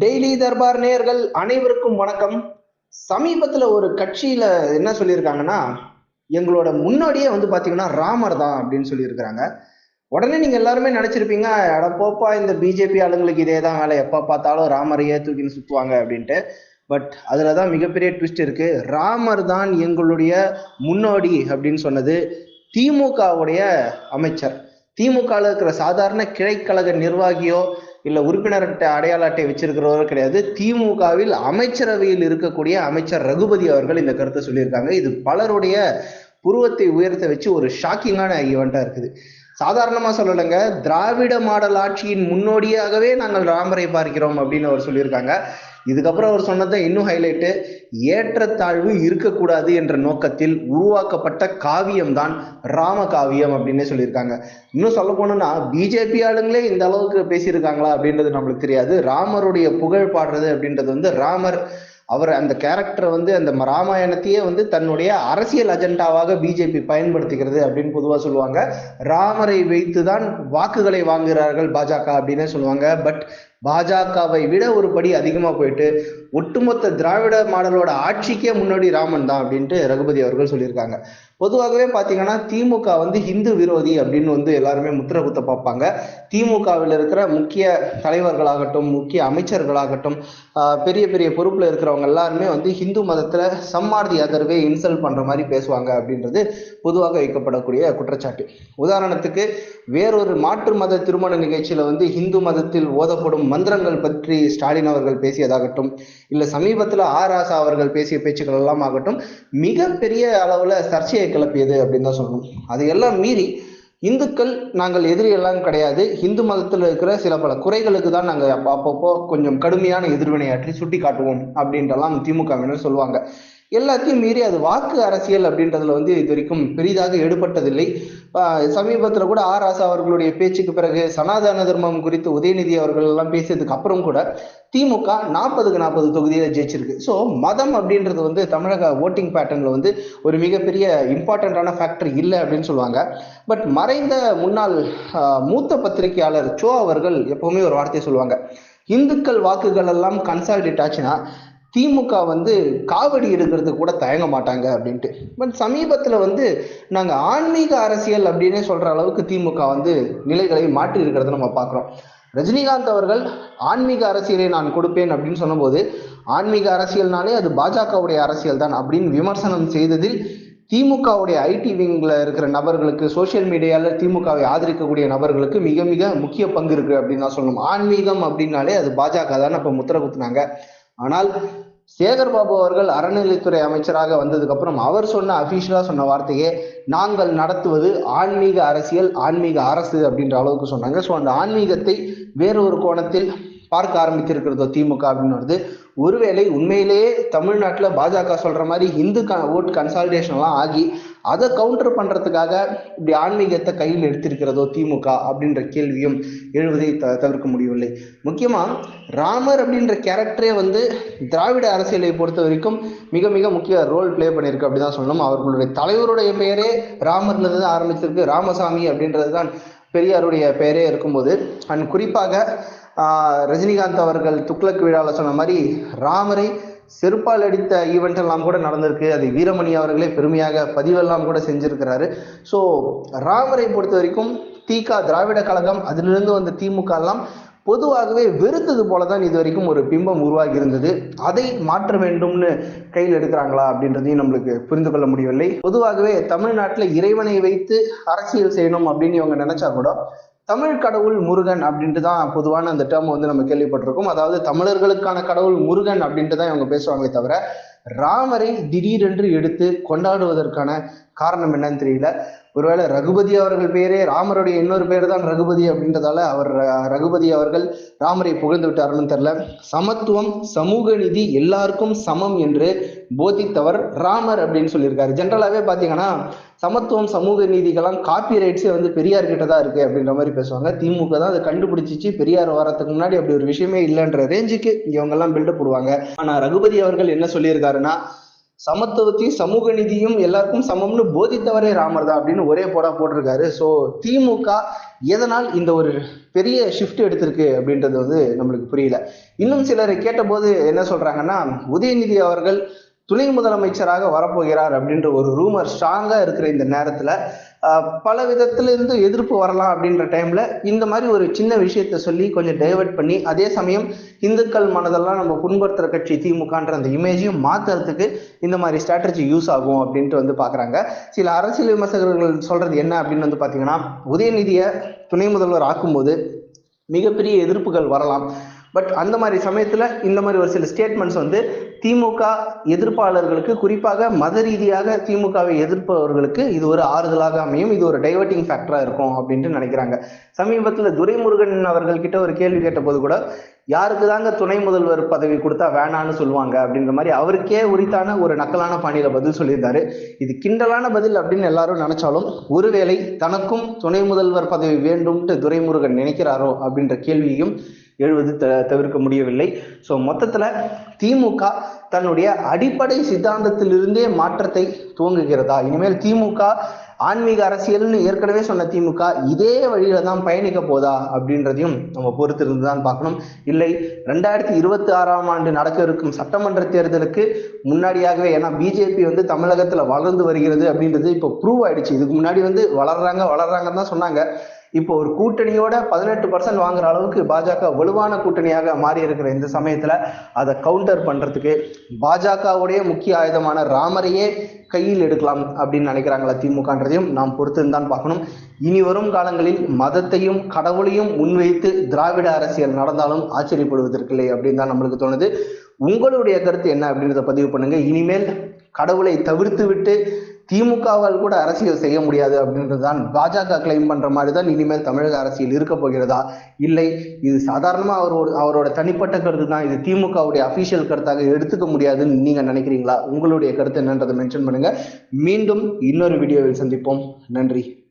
Daily Darbar நேயர்கள் அனைவருக்கும் வணக்கம். சமீபத்தில் ஒரு கட்சியில் என்ன சொல்லியிருக்காங்கன்னா எங்களோட முன்னோடியே வந்து பார்த்தீங்கன்னா ராமர் தான் அப்படின்னு சொல்லியிருக்கிறாங்க. உடனே நீங்கள் எல்லாருமே நினச்சிருப்பீங்க அட போப்பா இந்த பிஜேபி ஆளுங்களுக்கு இதே தான் வேலை. எப்போ பார்த்தாலும் ராமரையே தூக்கின்னு சுற்றுவாங்க அப்படின்ட்டு. பட் அதில் தான் மிகப்பெரிய ட்விஸ்ட் இருக்குது ராமர் தான் எங்களுடைய முன்னோடி அப்படின்னு சொன்னது திமுகவுடைய அமைச்சர். திமுகவில் இருக்கிற சாதாரண கிளைக்கழக நிர்வாகியோ இல்ல உறுப்பினர் அட்டை அடையாள அட்டை வச்சிருக்கிறவர்கள் கிடையாது. திமுகவில் அமைச்சரவையில் இருக்கக்கூடிய அமைச்சர் ரகுபதி அவர்கள் இந்த கருத்தை சொல்லியிருக்காங்க. இது பலருடைய புருவத்தை உயர்த்த வச்சு ஒரு ஷாக்கிங்கான ஈவெண்டா இருக்குது. சாதாரணமா சொல்லலைங்க திராவிட மாடல் ஆட்சியின் முன்னோடியாகவே நாங்கள் ராமரை பார்க்கிறோம் அப்படின்னு அவர் சொல்லியிருக்காங்க. இதுக்கப்புறம் அவர் சொன்னதான் இன்னும் ஹைலைட்டு ஏற்றத்தாழ்வு இருக்கக்கூடாது என்ற நோக்கத்தில் உருவாக்கப்பட்ட காவியம் தான் ராம காவியம் அப்படின்னே சொல்லியிருக்காங்க. இன்னும் சொல்ல போனோம்னா பிஜேபி ஆளுங்களே இந்த அளவுக்கு பேசியிருக்காங்களா அப்படின்றது நம்மளுக்கு தெரியாது. ராமருடைய புகழ் பாடுறது அப்படின்றது வந்து ராமர் அவர் அந்த கேரக்டரை வந்து அந்த ராமாயணத்தையே வந்து தன்னுடைய அரசியல் அஜெண்டாவாக பிஜேபி பயன்படுத்துகிறது அப்படின்னு பொதுவாக சொல்லுவாங்க. ராமரை வைத்து தான் வாக்குகளை வாங்குகிறார்கள் பாஜக அப்படின்னே சொல்லுவாங்க. பட் பாஜகவை விட ஒரு படி அதிகமாக போயிட்டு ஒட்டுமொத்த திராவிட மாடலோட ஆட்சிக்கே முன்னாடி ராமன் தான் அப்படின்ட்டு ரகுபதி அவர்கள் சொல்லியிருக்காங்க. பொதுவாகவே பார்த்தீங்கன்னா திமுக வந்து ஹிந்து விரோதி அப்படின்னு வந்து எல்லாருமே முத்திர குத்த பார்ப்பாங்க. திமுகவில் இருக்கிற முக்கிய தலைவர்களாகட்டும் முக்கிய அமைச்சர்களாகட்டும் பெரிய பெரிய பொறுப்பில் இருக்கிறவங்க எல்லாருமே வந்து ஹிந்து மதத்தில் சம்மார்தி அதர்வே இன்சல்ட் பண்ணுற மாதிரி பேசுவாங்க அப்படின்றது பொதுவாக வைக்கப்படக்கூடிய குற்றச்சாட்டு. உதாரணத்துக்கு வேறொரு மாற்று மத திருமண நிகழ்ச்சியில் வந்து ஹிந்து மதத்தில் ஓதப்படும் மந்திரங்கள் பற்றி ஸ்டாலின் அவர்கள் பேசியதாகட்டும் இல்லை சமீபத்தில் ஆர் ஆசா அவர்கள் பேசிய பேச்சுக்கள் எல்லாம் ஆகட்டும் மிகப்பெரிய அளவில் சர்ச்சையை கிளப்பியது அப்படின்னு தான் சொல்லணும். எல்லாம் மீறி இந்துக்கள் நாங்கள் எதிரி எல்லாம் கிடையாது. இந்து மதத்தில் இருக்கிற சில பல குறைகளுக்கு தான் நாங்கள் அப்பப்போ கொஞ்சம் கடுமையான எதிர்வினையாற்றி சுட்டி காட்டுவோம் அப்படின்றலாம் திமுகவினர் சொல்லுவாங்க. எல்லாத்தையும் மீறி அது வாக்கு அரசியல் அப்படின்றதுல வந்து இது வரைக்கும் பெரிதாக எடுபட்டதில்லை சமீபத்தில் கூட ஆர். ராசா அவர்களுடைய பேச்சுக்கு பிறகு சனாதன தர்மம் குறித்து உதயநிதி அவர்கள் எல்லாம் பேசியதுக்கு அப்புறம் கூட திமுக நாற்பதுக்கு நாற்பது தொகுதியில் ஜெயிச்சிருக்கு. ஸோ மதம் அப்படின்றது வந்து தமிழக ஓட்டிங் பேட்டர்னில் வந்து ஒரு மிகப்பெரிய இம்பார்ட்டண்ட்டான ஃபேக்டர் இல்லை அப்படின்னு சொல்லுவாங்க. பட் மறைந்த முன்னாள் மூத்த பத்திரிகையாளர் சோ அவர்கள் எப்பவுமே ஒரு வார்த்தையை சொல்லுவாங்க. இந்துக்கள் வாக்குகள் எல்லாம் கன்சால்டேட் ஆச்சுன்னா திமுக வந்து காவடி எடுக்கிறதுக்கு கூட தயங்க மாட்டாங்க அப்படின்ட்டு. பட் சமீபத்தில் வந்து நாங்கள் ஆன்மீக அரசியல் அப்படின்னே சொல்கிற அளவுக்கு திமுக வந்து நிலைகளை மாற்றி இருக்கிறத நம்ம பார்க்குறோம். ரஜினிகாந்த் அவர்கள் ஆன்மீக அரசியலை நான் கொடுப்பேன் அப்படின்னு சொன்னபோது ஆன்மீக அரசியல்னாலே அது பாஜகவுடைய அரசியல் தான் அப்படின்னு விமர்சனம் செய்ததில் திமுகவுடைய ஐடி விங்கில் இருக்கிற நபர்களுக்கு சோசியல் மீடியாவில் திமுகவை ஆதரிக்கக்கூடிய நபர்களுக்கு மிக மிக முக்கிய பங்கு இருக்குது அப்படின்னு தான் சொல்லணும். ஆன்மீகம் அப்படின்னாலே அது பாஜக தான் இப்போ முத்திர குத்துனாங்க. ஆனால் சேகர் பாபு அவர்கள் அறநிலைத்துறை அமைச்சராக வந்ததுக்கு அப்புறம் அவர் சொன்ன அபிஷியலா சொன்ன வார்த்தையே நாங்கள் நடத்துவது ஆன்மீக அரசியல் ஆன்மீக அரசு அப்படின்ற அளவுக்கு சொன்னாங்க. ஸோ அந்த ஆன்மீகத்தை வேறொரு கோணத்தில் பார்க்க ஆரம்பித்திருக்கிறதோ திமுக அப்படின்னு வருது. ஒருவேளை உண்மையிலேயே தமிழ்நாட்டில் பாஜக சொல்ற மாதிரி இந்து க ஓட் கன்சால்டேஷன்லாம் ஆகி அதை கவுண்டர் பண்றதுக்காக இப்படி ஆன்மீகத்தை கையில் எடுத்திருக்கிறதோ திமுக அப்படின்ற கேள்வியும் எழுவதை த தவிர்க்க முடியவில்லை. முக்கியமா ராமர் அப்படின்ற கேரக்டரே வந்து திராவிட அரசியலை பொறுத்த வரைக்கும் மிக மிக முக்கிய ரோல் பிளே பண்ணியிருக்கு அப்படிதான் சொல்லணும். அவர்களுடைய தலைவருடைய பெயரே ராமர்ல இருந்து ஆரம்பிச்சிருக்கு. ராமசாமி அப்படின்றது தான் பெரியாருடைய பெயரே இருக்கும்போது. அண்ட் குறிப்பாக ரஜினிகாந்த் அவர்கள் துக்ளக் விழாவில் சொன்ன மாதிரி ராமரை செருப்பால் அடித்த ஈவெண்ட் எல்லாம் கூட நடந்திருக்கு. அதை வீரமணி அவர்களே பெருமையாக பதிவெல்லாம் கூட செஞ்சிருக்கிறாரு. ஸோ ராமரை பொறுத்த வரைக்கும் திக திராவிட கழகம் அதிலிருந்து வந்த திமுக எல்லாம் பொதுவாகவே வெறுத்தது போல தான் இது வரைக்கும் ஒரு பிம்பம் உருவாகி இருந்தது அதை மாற்ற வேண்டும்னு கையில் எடுக்கிறாங்களா அப்படின்றதையும் நம்மளுக்கு புரிந்து கொள்ள முடியவில்லை. பொதுவாகவே தமிழ்நாட்டில் இறைவனை வைத்து அரசியல் செய்யணும் அப்படின்னு இவங்க நினைச்சா கூட தமிழ் கடவுள் முருகன் அப்படின்ட்டு தான் பொதுவான அந்த டேர்ம் வந்து நம்ம கேள்விப்பட்டிருக்கோம். அதாவது தமிழர்களுக்கான கடவுள் முருகன் அப்படின்ட்டு தான் இவங்க பேசுவாங்களே தவிர ராமரை திடீரென்று எடுத்து கொண்டாடுவதற்கான காரணம் என்னன்னு தெரியல. ஒருவேளை ரகுபதி அவர்கள் பேரே ராமருடைய இன்னொரு பேர் தான் ரகுபதி அப்படின்றதால அவர் ரகுபதி அவர்கள் ராமரை புகழ்ந்து விட்டாருன்னு தெரில சமத்துவம் சமூக நீதி எல்லாருக்கும் சமம் என்று போதித்தவர் ராமர் அப்படின்னு சொல்லியிருக்காரு. ஜென்ரலாகவே பார்த்தீங்கன்னா சமத்துவம் சமூக நீதிக்கெல்லாம் காப்பி ரைட்ஸே வந்து பெரியார் கிட்ட தான் இருக்கு அப்படின்ற மாதிரி பேசுவாங்க. திமுக தான் அதை கண்டுபிடிச்சிச்சு. பெரியார் வரத்துக்கு முன்னாடி அப்படி ஒரு விஷயமே இல்லைன்ற ரேஞ்சுக்கு இவங்கெல்லாம் பில்டப் போடுவாங்க. ஆனால் ரகுபதி அவர்கள் என்ன சொல்லியிருக்காருன்னா சமத்துவத்தையும் சமூக நீதியும் எல்லாருக்கும் சமம்னு போதித்தவரே ராமர் தான் அப்படின்னு ஒரே போடா போட்டிருக்காரு. ஸோ திமுக எதனால் இந்த ஒரு பெரிய ஷிஃப்ட் எடுத்திருக்கு அப்படின்றது வந்து நம்மளுக்கு புரியல. இன்னும் சிலரை கேட்டபோது என்ன சொல்றாங்கன்னா உதயநிதி அவர்கள் துணை முதலமைச்சராக வரப்போகிறார் அப்படின்ற ஒரு ரூமர் ஸ்ட்ராங்கா இருக்கிற இந்த நேரத்துல பல விதத்துலேருந்து எதிர்ப்பு வரலாம் அப்படின்ற டைம்ல இந்த மாதிரி ஒரு சின்ன விஷயத்த சொல்லி கொஞ்சம் டைவர்ட் பண்ணி அதே சமயம் இந்துக்கள் மனதெல்லாம் நம்ம புண்படுத்துற கட்சி திமுகன்ற அந்த இமேஜையும் மாத்துறதுக்கு இந்த மாதிரி ஸ்ட்ராட்டஜி யூஸ் ஆகும் அப்படின்ட்டு வந்து பாக்குறாங்க. சில அரசியல் விமர்சகர்கள் சொல்றது என்ன அப்படின்னு வந்து பாத்தீங்கன்னா உதயநிதியை துணை முதல்வர் ஆக்கும்போது மிகப்பெரிய எதிர்ப்புகள் வரலாம். பட் அந்த மாதிரி சமயத்துல இந்த மாதிரி ஒரு சில ஸ்டேட்மெண்ட்ஸ் வந்து திமுக எதிர்ப்பாளர்களுக்கு குறிப்பாக மத ரீதியாக திமுகவை எதிர்ப்பவர்களுக்கு இது ஒரு ஆறுதலாக அமையும். இது ஒரு டைவர்ட்டிங் ஃபேக்டரா இருக்கும் அப்படின்ட்டு நினைக்கிறாங்க. சமீபத்துல துரைமுருகன் அவர்கள் கிட்ட ஒரு கேள்வி கேட்டபோது கூட யாருக்கு தாங்க துணை முதல்வர் பதவி கொடுத்தா வேணான்னு சொல்லுவாங்க? அப்படின்ற மாதிரி அவருக்கே உரித்தான ஒரு நக்கலான பாணியில பதில் சொல்லியிருந்தாரு. இது கிண்டலான பதில் அப்படின்னு எல்லாரும் நினைச்சாலும் ஒருவேளை தனக்கும் துணை முதல்வர் பதவி வேண்டும்ட்டு துரைமுருகன் நினைக்கிறாரோ அப்படின்ற கேள்வியும் எழுவது த தவிர்க்க முடியவில்லை. ஸோ மொத்தத்தில் திமுக தன்னுடைய அடிப்படை சித்தாந்தத்திலிருந்தே மாற்றத்தை துவங்குகிறதா? இனிமேல் திமுக ஆன்மீக அரசியல்னு ஏற்கனவே சொன்ன திமுக இதே வழியில தான் பயணிக்க போதா? அப்படின்றதையும் நம்ம பொறுத்திருந்து தான் பார்க்கணும். இல்லை ரெண்டாயிரத்தி இருபத்தி ஆறாம் ஆண்டு நடக்க இருக்கும் சட்டமன்ற தேர்தலுக்கு முன்னாடியாகவே ஏன்னா பிஜேபி வந்து தமிழகத்துல வளர்ந்து வருகிறது அப்படின்றது இப்போ ப்ரூவ் ஆயிடுச்சு. இதுக்கு முன்னாடி வந்து வளர்றாங்க வளர்றாங்கன்னு தான் சொன்னாங்க. இப்போ ஒரு கூட்டணியோட பதினெட்டு பர்சன்ட் வாங்குற அளவுக்கு பாஜக வலுவான கூட்டணியாக மாறி இருக்கிற இந்த சமயத்துல அதை கவுண்டர் பண்றதுக்கு பாஜகவுடைய முக்கிய ஆயுதமான ராமரையே கையில் எடுக்கலாம் அப்படின்னு நினைக்கிறாங்களா திமுகன்றதையும் நாம் பொறுத்திருந்தான் பார்க்கணும். இனி வரும் காலங்களில் மதத்தையும் கடவுளையும் முன்வைத்து திராவிட அரசியல் நடந்தாலும் ஆச்சரியப்படுவதற்கில்லை அப்படின்னு தான் நம்மளுக்கு தோணுது. உங்களுடைய கருத்து என்ன அப்படின்றத பதிவு பண்ணுங்க. இனிமேல் கடவுளை தவிர்த்து விட்டு திமுகவால் கூட அரசியல் செய்ய முடியாது அப்படின்றது தான் பாஜக கிளைம் பண்ற மாதிரி தான் இனிமேல் தமிழக அரசியல் இருக்க போகிறதா? இல்லை இது சாதாரணமா அவரோட அவரோட தனிப்பட்ட கருத்து தான். இது திமுகவுடைய அபிஷியல் கருத்தாக எடுத்துக்க முடியாதுன்னு நீங்க நினைக்கிறீங்களா? உங்களுடைய கருத்து என்னன்றதை மென்ஷன் பண்ணுங்க. மீண்டும் இன்னொரு வீடியோவில் சந்திப்போம். நன்றி.